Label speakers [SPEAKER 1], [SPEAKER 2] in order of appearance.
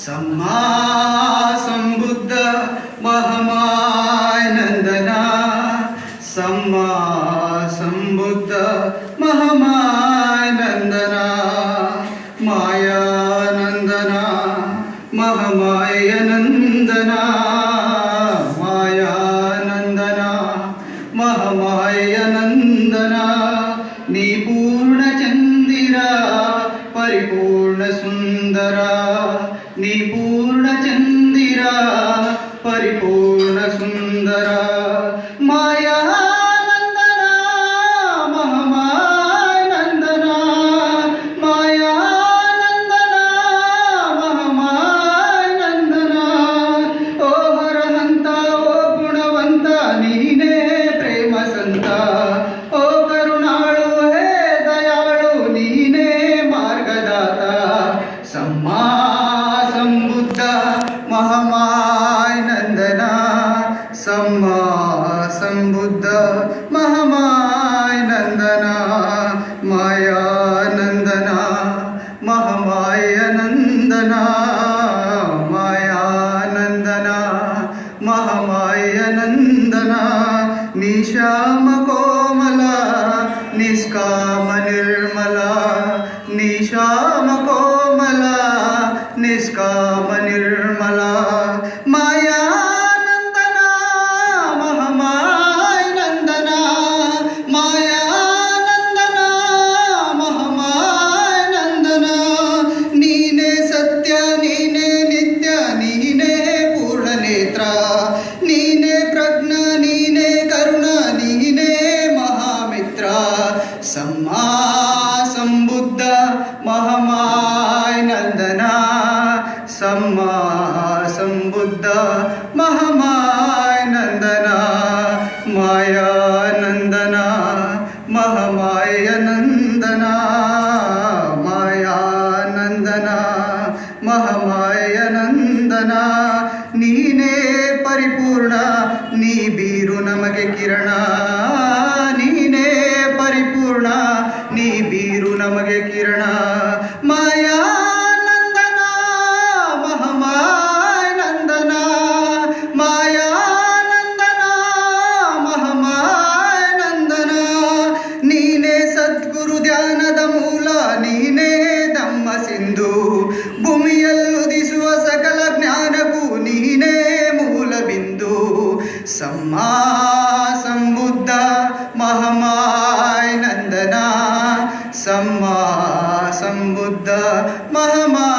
[SPEAKER 1] सम्मा सम्बुद्ध महमाय नन्दना सम्मा सम्बुद्ध महमाय नन्दना मायानन्दना महमाय नन्दना मायानन्दना महमाय नन्दना నీ पूर्णसुन्दरा निपू నందనా మాయానందనా మహమాయనందనా నీ శ్యామ కోమల నిష్కామ నిర్మల నీ శ్యామ కోమల నిష్కామ నిర్మలా. మహమాయ నందన సమ్మా సంబుద్ధ మహమాయ నందన మాయానందన మహమాయ నందన మాయానందన మహమాయ నందన నీనే పరిపూర్ణ నీ బి ನೀ ಬೀರು ನಮಗೆ ಕಿರಣ. ಮಾಯಾನಂದನ ಮಹಮಾಯ ನಂದನ. ಮಾಯಾನಂದನ ಮಹಮಾಯ ನಂದನ. ನೀನೇ ಸದ್ಗುರು ಧ್ಯಾನದ ಮೂಲ, ನೀನೇ ಧಮ್ಮ ಸಿಂಧು. ಭೂಮಿಯಲ್ಲುದಿಸುವ ಸಕಲ ಜ್ಞಾನಕ್ಕೂ ನೀನೇ ಮೂಲ ಬಿಂದು ಸಮ್ಮಾ सम्बुद्ध महमा